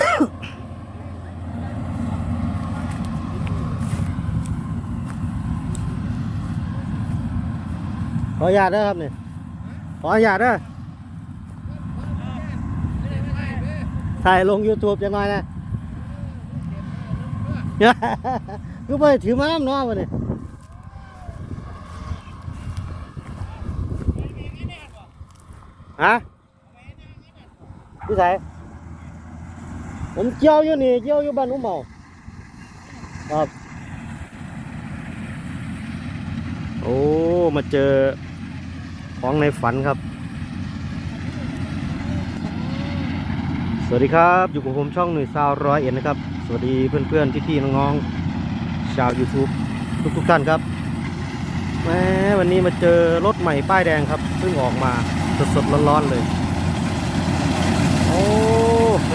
ขออนุญาตเด้อครับนี่ขออนุญาตเด้อถ่ายลง YouTube จังหน่อยนะคือไปถือมาน้ำน้อวะนี่ฮะพี่สาย ผมเกี่ยวอยู่นี่เกี่ยวอยู่บ้านหนุ่มเมาครับ โอ้ มาเจอของในฝันครับ สวัสดีครับ อยู่กับผมช่องหนุ่ยซาวร้อยเอ็ดนะครับ สวัสดีเพื่อนๆพี่ๆน้องๆชาว YouTube ทุกๆท่านครับแม้วันนี้มาเจอรถใหม่ป้ายแดงครับเพิ่งออกมาสดๆร้อนๆเลย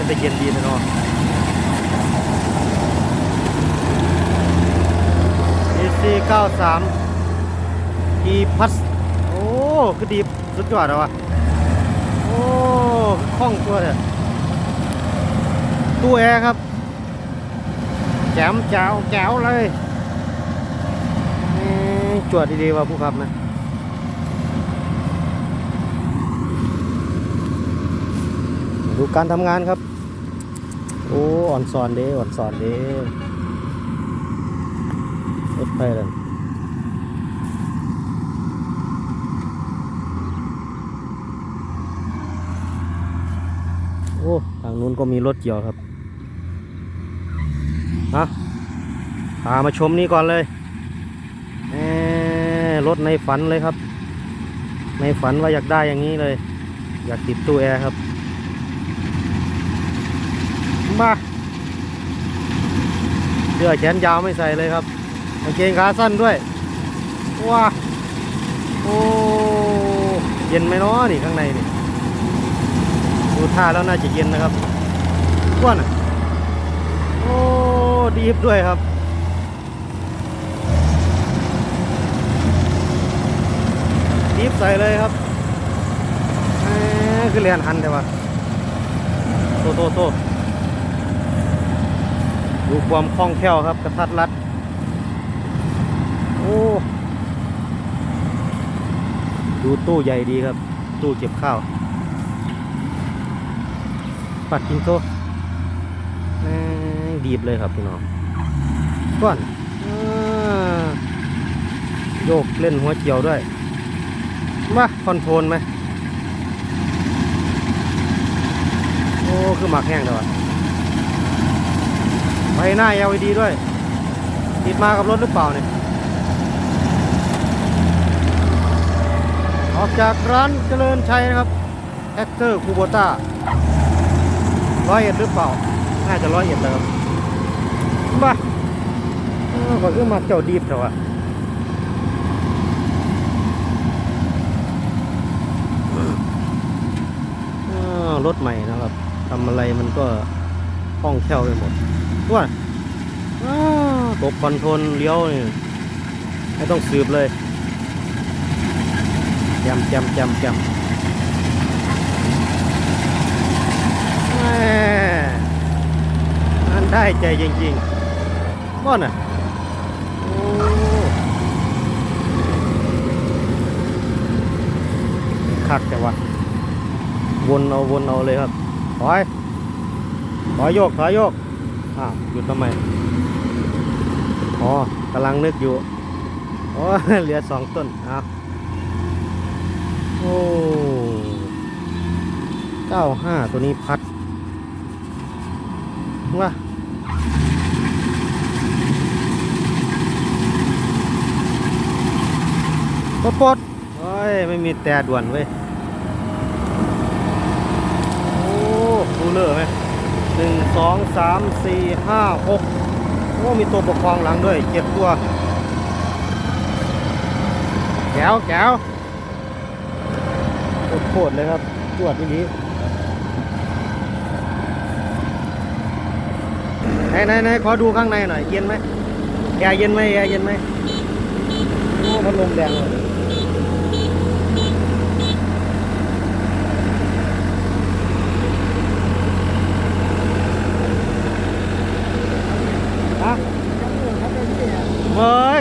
จะเย็นดีนะเนาะ AC 93อีพัสโอ้คือดีสุดยอดแล้ววะโอ้คล่องตัวเลยตู้แอร์ครับแจมแจ๋วแจ๋วเลยจวดดีๆว่ะผู้ขับนะดูการทำงานครับ โอ้อ่อนสอนเด้อ่อนสอนเด้รถไปเลยโอ้ทางนู้นก็มีรถเกี่ยวครับฮะพามาชมนี่ก่อนเลยแหมรถในฝันเลยครับ ในฝันว่าอยากได้อย่างนี้เลย อยากติดตู้แอร์ครับ มาเสื้อแขนยาวไม่ใส่เลยครับกางเกงขาสั้นด้วยว้าโอ้เย็นไหมเนาะนี่ข้างในนี่ดูท่าแล้วน่าจะเย็นนะครับก้วนโอ้ดีฟด้วยครับดีฟใส่เลยครับแหมคือเรียนหันแต่ว่าโตโตโต ดูความคล่องแคล่วครับกระทัดรัด โอ้ ดูตู้ใหญ่ดีครับ ตู้เก็บข้าว ปัดกิงโซ่ดีบเลยครับพี่น้องก้อนอโยกเล่นหัวเกี่ยวด้วย มาคอนโทรลไหม โอ้ คือหมักแห้งเดี๋ยวะ ไฟหน้า LED ด้วย ติดมากับรถหรือเปล่าเนี่ย ออกจากร้านเจริญชัยนะครับแอคเตอร์คูโบต้าร้อยเอ็ดหรือเปล่า น่าจะร้อยเอ็ดแล้วครับบ้าเออขอขึ้นมาเจ้าดีบเถอะวะรถใหม่นะครับทำอะไรมันก็คล่องแคล่วไปหมด ว่าอ้าวตบคอนโทรลเลี้ยวนี่ไม่ต้องสืบเลยแจมแจมแจมแจมแหม่มันได้ใจจริงๆก้อนอะโอ้คักแต่ว่าวนเอาวนเอาเลยครับถอยถอยโยกถอยโยก อ้าวหยุดทำไม อ๋อกำลังนึกอยู่โอ้เหลือสองต้นอ้าวโอ้เก้าห้าตัวนี้พัดว่าปดปดโอ้ย ไม่มีแต่ด่วนเว้ย โอ้ดูเลอไหม หนึ่งสองสามสี่ห้าหกโอ้มีตัวปกครองหลังด้วยเจ็ดตัวแก้วแก้วโคตรเลยครับจวดที่นี้ไหนไหนไหนขอดูข้างในหน่อยเย็นไหมแอร์เย็นไหมแอร์เย็นไหมโอ้พัดลมแรงเลย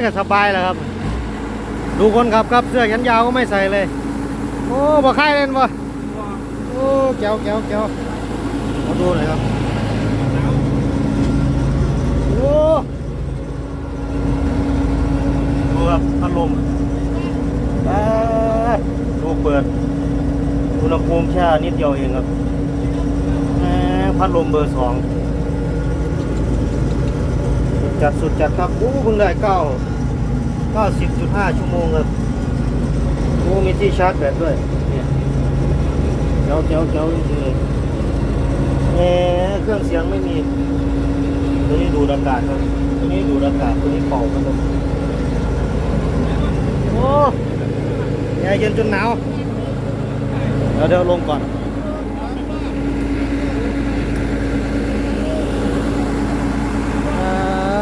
ก็สบายแล้วครับ ดูคนขับครับเสื้อแขนยาวก็ไม่ใส่เลย โอ้บ่ค่ายเล่นบ่โอ้แก้วแก้วแก้วมาดูหน่อยครับโอ้ดูครับพัดลมดูเปิดอุณหภูมิแค่นิดเดียวเองครับพัดลมเบอร์สอง จัดสุดจัดครับโอ้เพิ่งได้เก้า เก้าสิบจุดห้าชั่วโมงครับโอ้มีที่ชาร์จแบตด้วย เนี่ยเจ้าเจ้าเจ้าจริงๆเลยแหมเครื่องเสียงไม่มี ตัวนี้ดูดอากาศครับ ตัวนี้ดูดอากาศ ตัวนี้เป่าพัดลมโอ้แอร์เย็นจนหนาว เดี๋ยวเดี๋ยวลงก่อนครั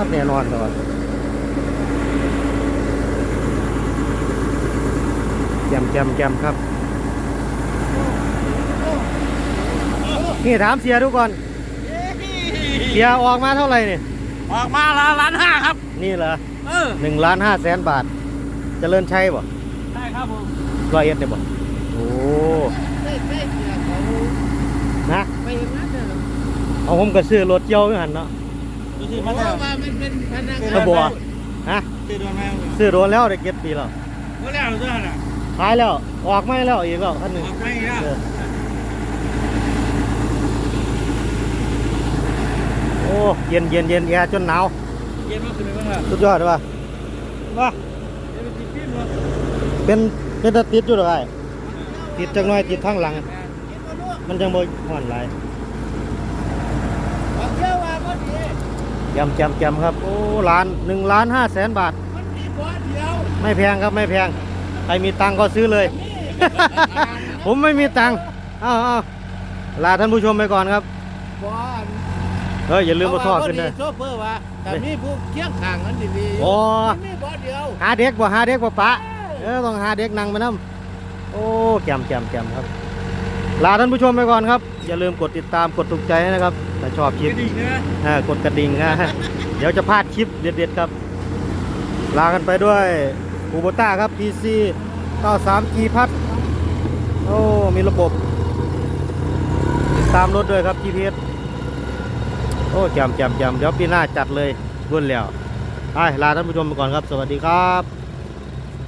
บแน่นอนก่อน แจมแจมแจมครับ นี่ถามเสียดูก่อน เสียออกมาเท่าไหร่เนี่ยออกมาละล้านห้าครับ นี่เหรอเออหนึ่งล้านห้าแสนบาทเจริญชัยบ่ใช่ครับผมร้อยเอ็ดเนี่ยบ่โอ้ใช่ใช่เสียเขานะไปอย่างนั้นเลยเหรอเอาผมก็ซื้อรถเกี่ยวอยู่หันเนาะดูสิเพมาราะแล้วว่ามันเป็นพนักกระงานบัวฮะตื่นโดนแมวซื้อโดนแล้วได้เก็บปีแล้วเมื่อแล้วเจ้าน่ะ ขายแล้ว ออกไม่แล้วอีกแล้วคันหนึ่งออกไม่แล้วเออโอ้เย็นเย็นเย็นแอร์จนหนาวเย็นมากขึ้นเลยบ้างล่ะสุดยอดเลยป่ะว่าเดี๋ยวไปติดฟิล์มเหรอเป็นเป็นตะติดอยู่หรอไอ้ติดจังน้อยติดข้างหลัง มันจังบ่ห่อนหลายบอกเที่ยวว่าก็ดียำจำจำครับ โอ้ล้านหนึ่งล้านห้าแสนบาทมันมีบ่อเดียวไม่แพงครับไม่แพง ใครมีตังค์ก็ซื้อเลย ผมไม่มีตังค์อ้าวอ้าวลาท่านผู้ชมไปก่อนครับบ่อเฮ้ยอย่าลืมมาทอดขึ้นเลเลยโซเฟอร์ว่าแต่มีผู้เคียงข้างนั้นดีๆโอ้มันมีบ่อเดียวหาเด็กบ่หาเด็กบ่ปะเออต้องหาเด็กนั่งไปน้ำโอ้แจมแจมแจมครับ ลาท่านผู้ชมไปก่อนครับ อย่าลืมกดติดตามกดถูกใจนะครับถ้าชอบคลิปไม่ดีนะอ่ากดกระดิ่งนะเดี๋ยวจะพลาดคลิปเด็ดๆครับ ลากันไปด้วย คูโบต้าครับ PC 93 G พัดโอ้ มีระบบ ตามรถด้วยครับ GPS โอ้จำจำจำเดี๋ยวปีหน้าจัดเลยรุ่นแล้วไปลาท่านผู้ชมไปก่อนครับ สวัสดีครับ